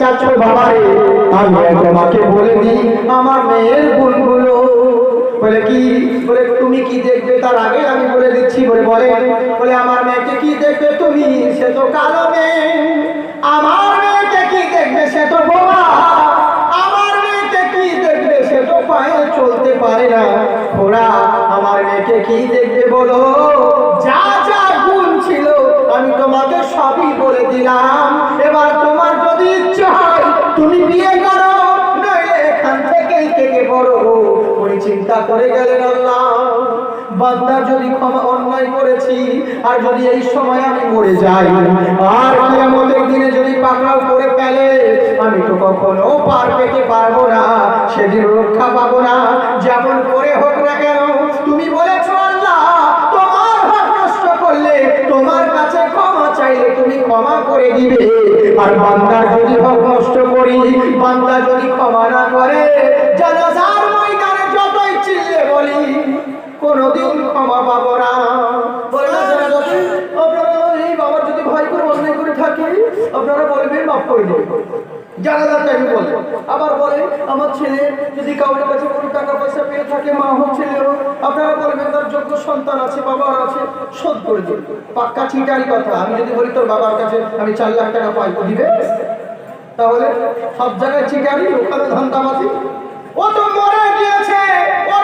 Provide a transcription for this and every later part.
চাচ্ছ বাবা রে আমি তোমাকে বলে দিই, আমার মেয়ের গুণগুলো বলে কি? বলে, তুমি কি দেখবে? তার আগে আমি বলে দিচ্ছি, বলে বলে। বলে, আমার মেয়েকে কি দেখবে তুমি? সে তো কালো মেয়ে। আমার মেয়েকে কি দেখবে? সে তো বোমা আমার মেয়েকে কি দেখবে? সে তো পায়ে চলতে পারে না। ওরা আমার মেয়েকে কি দেখবে বলো? যা যা গুণ ছিল, আমি তোমাকে সবই বলে দিলাম। করে গেলেন আল্লাহ। বান্দার যদি ক্ষমা অন্যায় করেছি, আর যদি এই সময় আমি মরে যাই, আর কিয়ামতের দিনে যদি পাকড়াও করে ফেলে, আমি তো কখনো পার পেতে পারব না, সেদিন রক্ষা পাবো না। যেমন করে হোক না কেন, তুমি বলেছ আল্লাহ, তোমার হক নষ্ট করলে তোমার কাছে ক্ষমা চাইলে তুমি ক্ষমা করে দিবে। আর বান্দার যদি হক নষ্ট করি, বান্দা যদি ক্ষমা না করে ময়দানে বলি, কোনোদিন ক্ষমা পাবো না। সন্তান আছে বাবার আছে, শোধ করে দিন। পাক্কা চিটারি কথা, আমি যদি বলি, তোর বাবার কাছে আমি চার লাখ টাকা পাই দিবে তাহলে সব জায়গায় চিটারি, ওখানে ধান্দাবাজি। ও তো মরে গিয়েছে ওর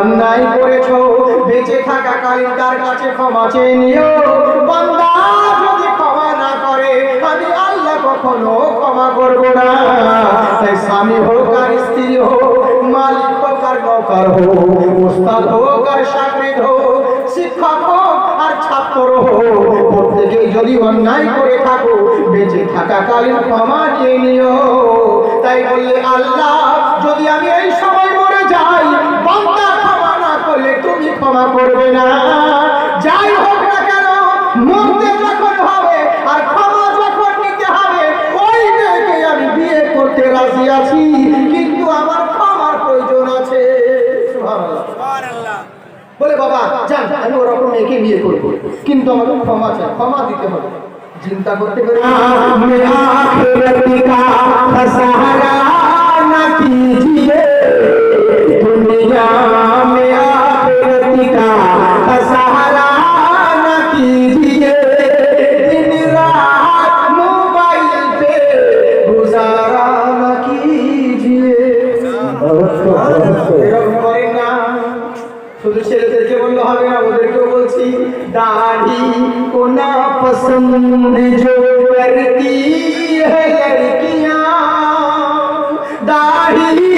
অন্যায় করেছ, বেঁচে থাকা কালীন তার কাছে ক্ষমা চেয়ে নিও। বান্দা যদি ক্ষমা না করে, আমি আল্লাহ কখনো ক্ষমা করব না। তাই স্বামী হোক আর স্ত্রী হোক, মালিক হোক আর নৌকার হোক, উস্তাদ হোক আর সাকরিদ হোক, শিক্ষক হোক আর ছাত্র হোক, প্রত্যেকেই যদি অন্যায় করে থাকো, বেঁচে থাকাকালীন ক্ষমা চেয়ে নিও। তাই বললে, আল্লাহ, যদি আমি এই সময় মরে যাই ক্ষমা করবে না যাই হোক না কেন মরতে যখন হবে আর ক্ষমা যখন নিতে হবে ওই মেয়েকে আমি বিয়ে করতে রাজি আছি কিন্তু আমার ক্ষমার প্রয়োজন আছে সুবহানাল্লাহ। বলে বাবা যান আমি ওরকম মেয়েকে বিয়ে করবো কিন্তু আমাকে ক্ষমা চাই ক্ষমা দিতে হবে চিন্তা করতে পারি सहारा न कीजिए दुनिया শুধু ছেলেদেরকে বললে হবে না ওদেরকেও বলছি দাড়ি কোনা পছন্দ জো করতি হ্যাঁ লড়কিয়াঁ দাড়ি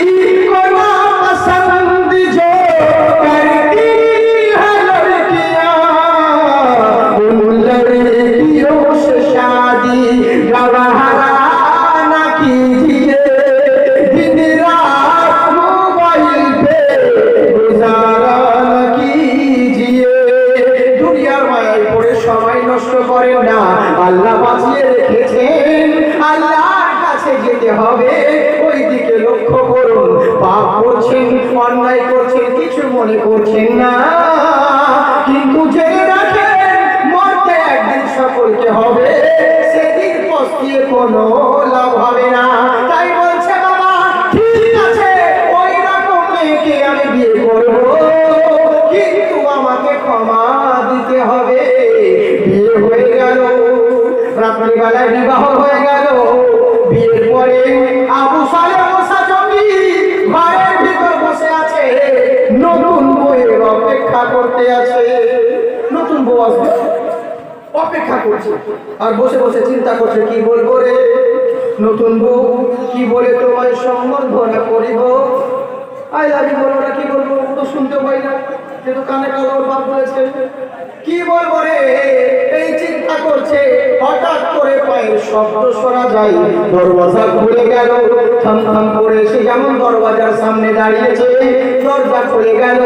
ক্ষমা দিতে হবে। বিয়ে হয়ে গেল, রাত্রিবেলায় বিবাহ হয়ে গেল। বিয়ের পরে আবু সালে বসা জমি ভিতর বসে আছে। নতুন বইয়ের অপেক্ষা করতে আছে। নতুন বউ আসবে। অপেক্ষা করছে। আর বসে বসে চিন্তা করছে, কি বলব রে? নতুন বউ, কি বলে তোমায় সম্বর্ধনা করিব? আই লাভ বলব না, কি বলব? কিন্তু কানে কালো বাপ বলেছে, কি বলব রে? এই চিন্তা করছে, হঠাৎ করে পায়ের শব্দ শোনা যায়। দরওয়াজা খুলে গেল, থাম থাম করে সে যেমন দরওয়াজার সামনে দাঁড়িয়েছে, দরজা খুলে গেল।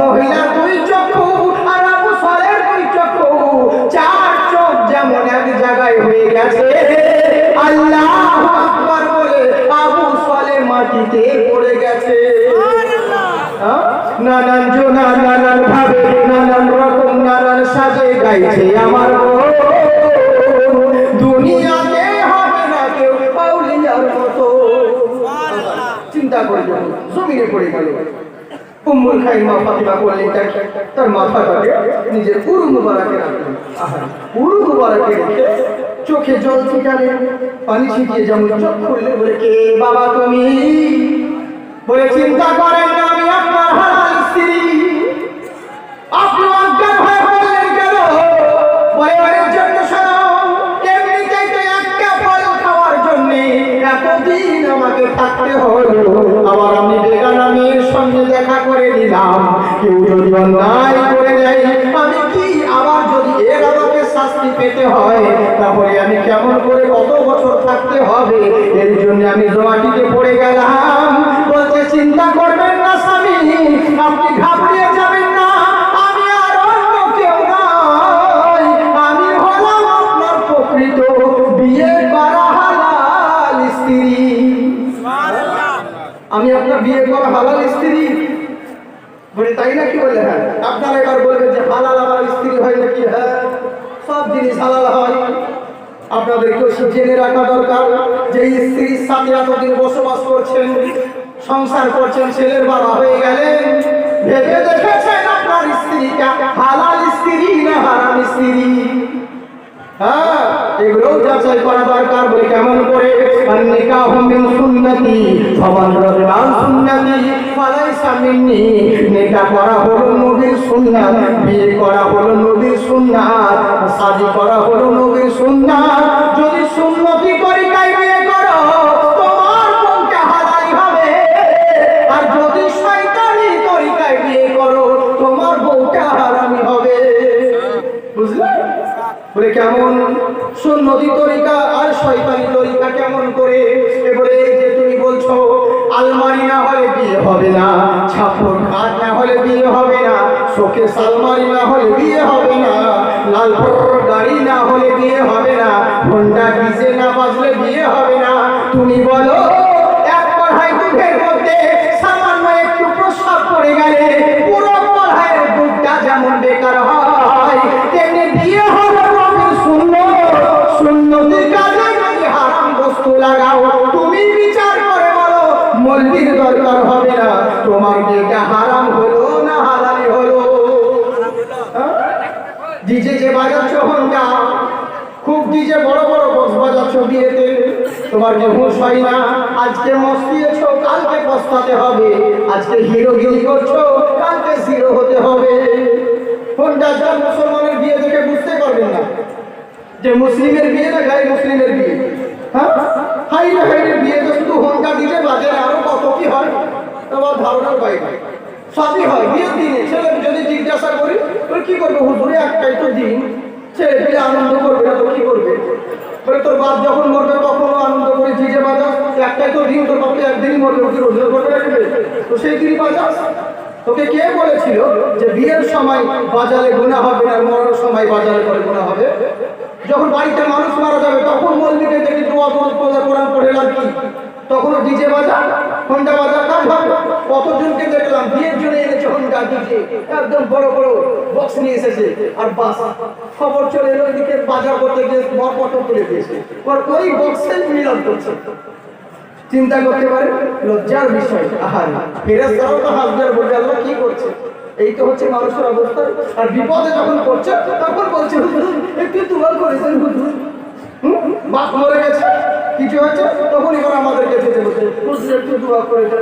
মহিলা দুই চক্ষু আর আবু সালের দুই চক্ষু, চার চোখ যেমন এক জায়গায় হয়ে গেছে। আল্লাহ আকবার বলে আবু সালে মাটিতে পড়ে গেছে? নানান জোনা নানান ভাবে, নানান রকম, নানান সাজে গাইছে আমার। দুনিয়াতে হবে না কেউ পাউলিয়ার মতো। চিন্তা করে যখন জমিনে পড়ে গেল। চোখে জল ছিটালেন পানি ছিটিয়ে যেমন চোখ বলে, কে বাবা তুমি? বলে, চিন্তা করেন না ভেবে দেখেছেন আপনার স্ত্রীটা? হালাল স্ত্রী না হারাম স্ত্রী? হ্যাঁ করা দরকার বলে কেমন করে? নিকাহ করা হলো নবীর সুন্নাত, বিয়ে করা হলো নবীর করা যদি সুন্নতি তরিকায় বলে, কেমন? সুন্নতি তরিকা আর শয়তানি তরিকা কেমন করে? এবারে এই যে তুমি বলছো, আলমারি না হলে বিয়ে হবে না, ছাপর খাট না হলে বিয়ে হবে না শোকে সালমারি না হলে বিয়ে হবে না, লাল গাড়ি না হলে বিয়ে হবে না, ঘণ্টা ডিজে না বাজলে বিয়ে হবে না। তুমি বলো, এক কড়াই দুধের মধ্যে সামান্য একটু প্রস্রাব পড়ে গেলে যে হুঁশ হয় না। আজকে মস্তিয়েছো, কালকে পস্তাতে হবে। আজকে হিরো হিরোগিরি করছ, কালকে জিরো হতে হবে। হন্ডা যা মুসলমানের বিয়ে দেখে বুঝতে পারবেন না। যে মুসলিমের বিয়ে না গায়ে মুসলিমের বিয়ে। হ্যাঁ? হাই রে, হাই বিয়ে তো শুধু হন্ডা দিলে বাজে না, আরও কত কি হয়? তোমার ধারণার বাইরে সবই হয়, বিয়ের দিনে ছেলে যদি জিজ্ঞাসা করি কি করব? হুজুরে একটাই তো দিন। ছেলে পেলে আনন্দ করবে না তো কি করবে? বলে তোর বাপ যখন মরবে তখনও আনন্দ করে জিজে বাজাস একটাই তো দিন তোর বাপকে একদিনই মরবে, ওকে রোজগার করবে রাখবে? তো সেই দিনই বাজাস তোকে কে বলেছিল যে বিয়ের সময় বাজারে গুণা হবে আর মরার সময় বাজারে করে গুণা হবে? যখন বাড়িতে মানুষ মারা যাবে, তখন মন্দিরে দেখি দোয়া দোয়া পূজা কোরআন পড়ে লাগি তখনও ডিজে বাজা হন্ডা বাজা কাজ হবে কতজনকে দেখলাম, বিয়ের জন্য এনেছে হন্ডা ডিজে একদম বড় বড় বক্স নিয়ে এসেছে। আর বাস, খবর চলে এলো এদিকে বাজার করতে গিয়ে বরপট তুলে দিয়েছে। ওই বক্সে মিলন করছে। চিন্তা করতে পারে, লজ্জার বিষয়। আহার ফেরেস্তারাও তো হাজদার বলবে, আল্লাহ কি করছে? এই তো হচ্ছে মানুষের অবস্থা। আর বিপদে যখন করছে তখন বলছে একটু দুবার করেছেন, হুজুর? বাপ মরে গেছে। কিছু হয়েছে? তখন এবার আমাদের কাছে বলছে হুজুর একটু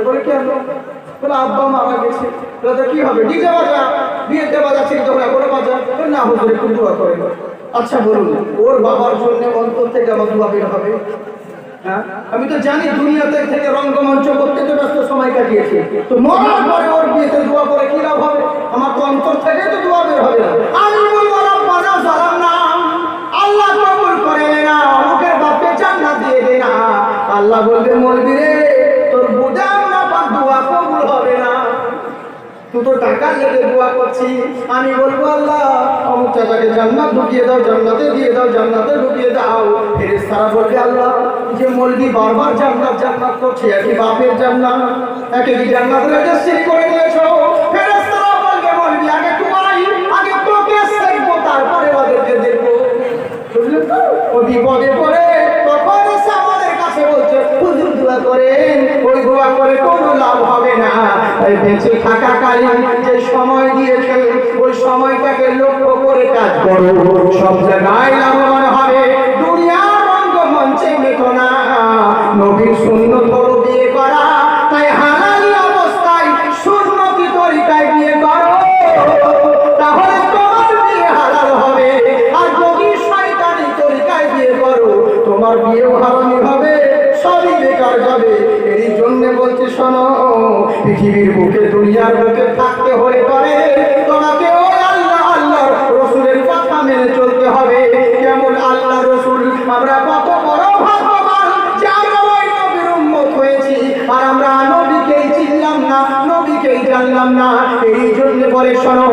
বলে, আব্বা মারা গেছে কি হবে? ডিজে বাজা। বিয়েতে যখন এখনও বাজা না। একটু করে। আচ্ছা বলুন, ওর বাবার জন্য অন্তর থেকে আমার দোয়া বের হবে। হ্যাঁ? আমি তো জানি দুনিয়াতে থেকে রঙ্গমঞ্চ করতে তো ব্যস্ত সময় কাটিয়েছি। তো মরার পরে ওর বিয়েতে দোয়া জান্নাত ঢুকিয়ে দাও, জান্নাতে দিয়ে দাও, জান্নাতে ঢুকিয়ে দাও। ফেরেস্তারা বলবে, আল্লাহ, যে মুরগি বারবার জান্নাত জান্নাত করছে, একই বাপের জান্নাত একই জান্নাত রেজিস্ট্রি করে দিয়েছ। এই জন্য বলে শোনো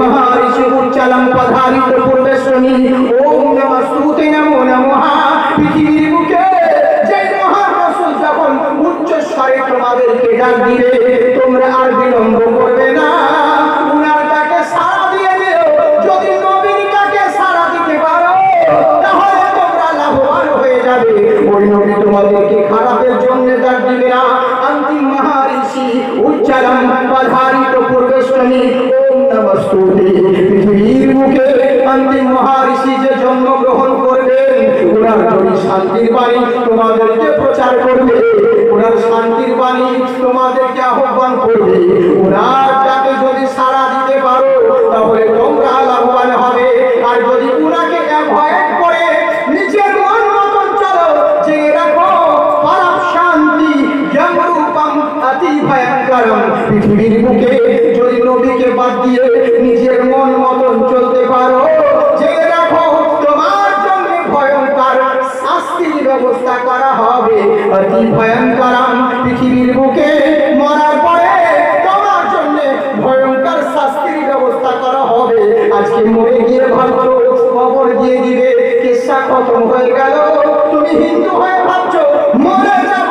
মহারিষি উচ্চালম পধারিত পূর্বেশ্বনী ওম নমস্তুতে নমো নমঃ পৃথিবীর মুখে যে মহান রাসূল যখন উচ্চ স্বরে তোমাদেরকে ডাক দিবে? তোমরা আর বিলম্ব বুকে যদি নবীকে বাদ দিয়ে নিজের মন মতন চলতে পারো যে রাখো, তোমার জন্য ভয়ঙ্কর শাস্তির ব্যবস্থা করা হবে। অতি ভয়ঙ্করম পৃথিবীর বুকে মরার পরে তোমার জন্য ভয়ঙ্কর শাস্তির ব্যবস্থা করা হবে। আজকে মরে গিয়ে ভাবছ, খবর দিয়ে দিবে কেসা খতম হয়ে গেল। তুমি হিন্দু হয়ে ভাবছ, মরে যাব।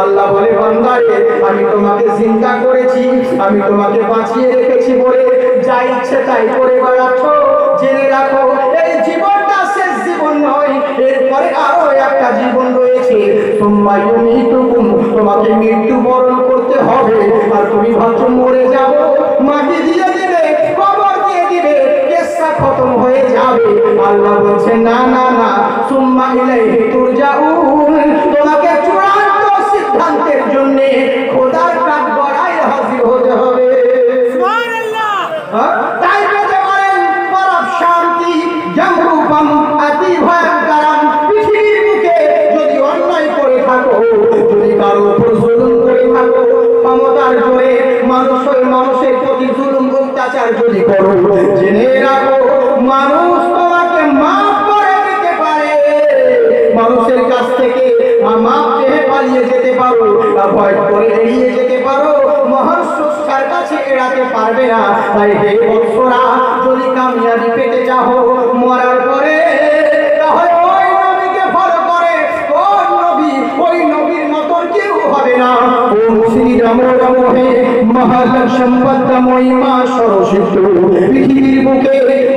আল্লাহ বলে, বান্দারে, আমি তোমাকে জিন্দা করেছি, আমি তোমাকে বাঁচিয়ে রেখেছি বলে যা ইচ্ছে তাই করে বেড়াচ্ছ। জেনে রাখো, এই জীবনটা শেষ জীবন নয়, এরপরে আরও একটা জীবন রয়েছে। তোমরা মৃত্যুকুম তোমাকে মৃত্যুবরণ করতে হবে। আর তুমি ভাবছ মরে যাব, মাটি দিয়ে দিবে কবর দিয়ে দিবে কেসা খতম হয়ে যাবে। আল্লাহ বলছে, না না না, সুম্মা ইলাইহি তুরজাউন। করো জেনে মাফ পারে। মানুষের কাছ থেকে মাপ চেয়ে পালিয়ে যেতে পারো যেতে পারো। মহান এড়াতে পারবে না। তাই হে মহালক্ষ্মী মা সরস্বতী। পৃথিবীর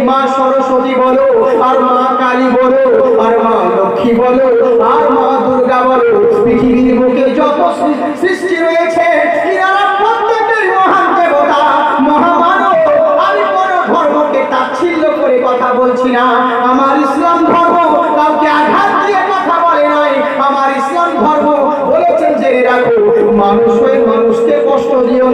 মা সরস্বতী বলো, আর মা কালী বলো, আর মা লক্ষ্মী বলো, আর মা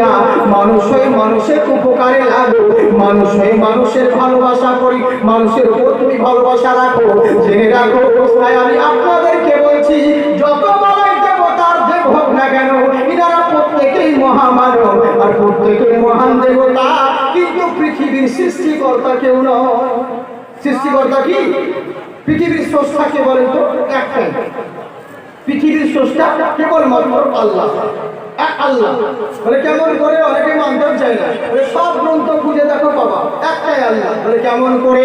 না, মানুষ হয়ে মানুষের উপকারে লাগো। মানুষ হয়ে মানুষের ভালোবাসা করি। মানুষের উপর তুমি ভালোবাসা রাখো। জেনে রাখো তাই আমি আপনাদেরকে বলছি, যত বড়ই দেবতার দেব হোক না কেন এনারা প্রত্যেকেই মহামানব। আর প্রত্যেকেই মহান দেবতা, কিন্তু পৃথিবীর সৃষ্টিকর্তা কেউ নয়। সৃষ্টিকর্তা কি? পৃথিবীর স্রষ্টাকে বলেন তো? একটাই। পৃথিবীর স্রষ্টা কেবলমাত্র আল্লাহ। আল্লাহ। কেমন করে? অনেকে না। সব গ্রন্থ খুঁজে দেখো বাবা, একটাই আল্লাহ। কেমন করে?